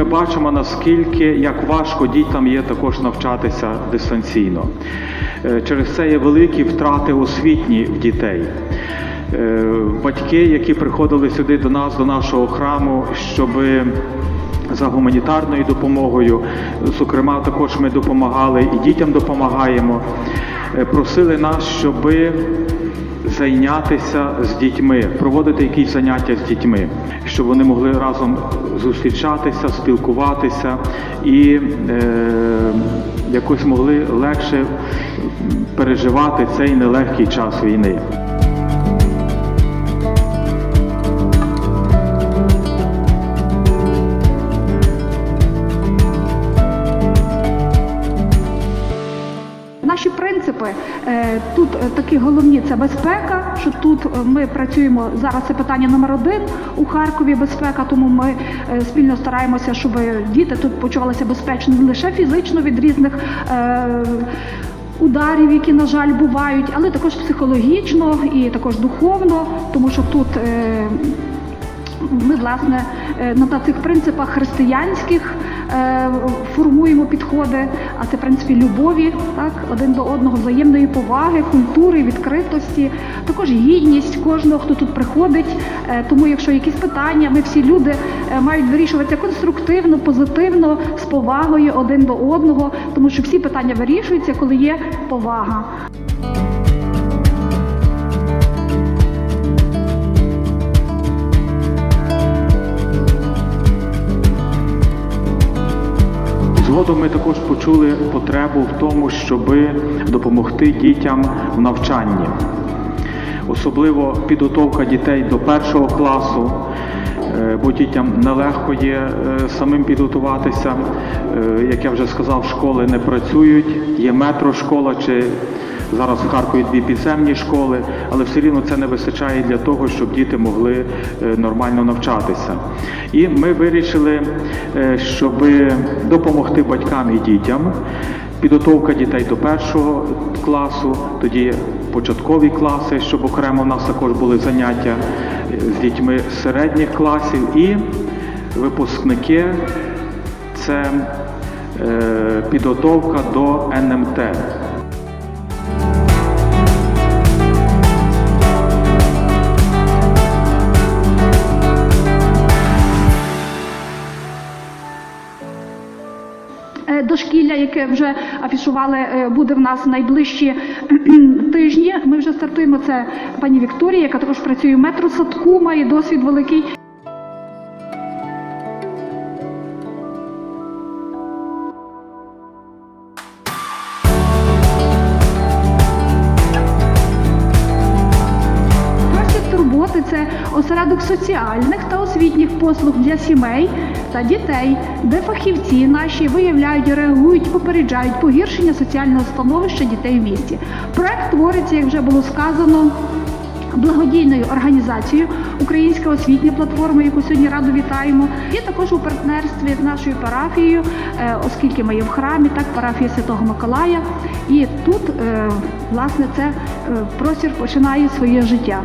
ми бачимо наскільки як важко дітям є також навчатися дистанційно. Е, Через це є великі втрати освітні в дітей. Е, Батьки, які приходили сюди до нас, до нашого храму, щоби за гуманітарною допомогою. Зокрема, також ми допомагали і дітям допомагаємо. Е, Просили нас, щоби зайнятися з дітьми, проводити якісь заняття з дітьми, щоб вони могли разом зустрічатися, спілкуватися і е, якось могли легше переживати цей нелегкий час війни. Наші принципи е, тут е, такі головні це безпека. Що тут е, ми працюємо зараз. Це питання номер один у Харкові. Безпека, тому ми спільно стараємося, щоб діти тут почувалися безпечно не лише фізично від різних. Ударів, які на жаль бувають, але також психологічно і також духовно, тому що тут ми власне на цих принципах християнських формуємо підходи, а це в принципі любові, так один до одного, взаємної поваги, культури, відкритості, також гідність кожного, хто тут приходить. Е, Тому, якщо якісь питання, ми всі люди е, мають вирішуватися конструктивно, позитивно, з повагою один до одного, тому що всі питання вирішуються, коли є повага. Згодом ми також почули потребу в тому, щоб допомогти дітям в навчанні, особливо підготовка дітей до першого класу, е, бо дітям нелегко є е, самим підготуватися. Е, Як я вже сказав, школи не працюють, є метрошкола чи зараз в Харкові дві підземні школи, але все рівно це не вистачає для того, щоб діти могли е, нормально навчатися. І ми вирішили, е, щоб допомогти батькам і дітям. Підготовка дітей до першого класу, тоді початкові класи, щоб окремо в нас також були заняття е, з дітьми середніх класів і випускники це підготовка до НМТ. Дошкілля, яке вже афішували, е, буде в нас найближчі тижні. Ми вже стартуємо. Це пані Вікторія, яка також працює в метросадку, має досвід великий. Це осередок соціальних та освітніх послуг для сімей та дітей, де фахівці наші виявляють, реагують, попереджають погіршення соціального становища дітей в місті. Проект твориться, як вже було сказано. Благодійною організацією Українська освітня платформа, яку сьогодні радо вітаємо, і також у партнерстві з нашою парафією, е, оскільки ми є в храмі, так парафія Святого Миколая. І тут, е, власне, це е, простір починає своє життя.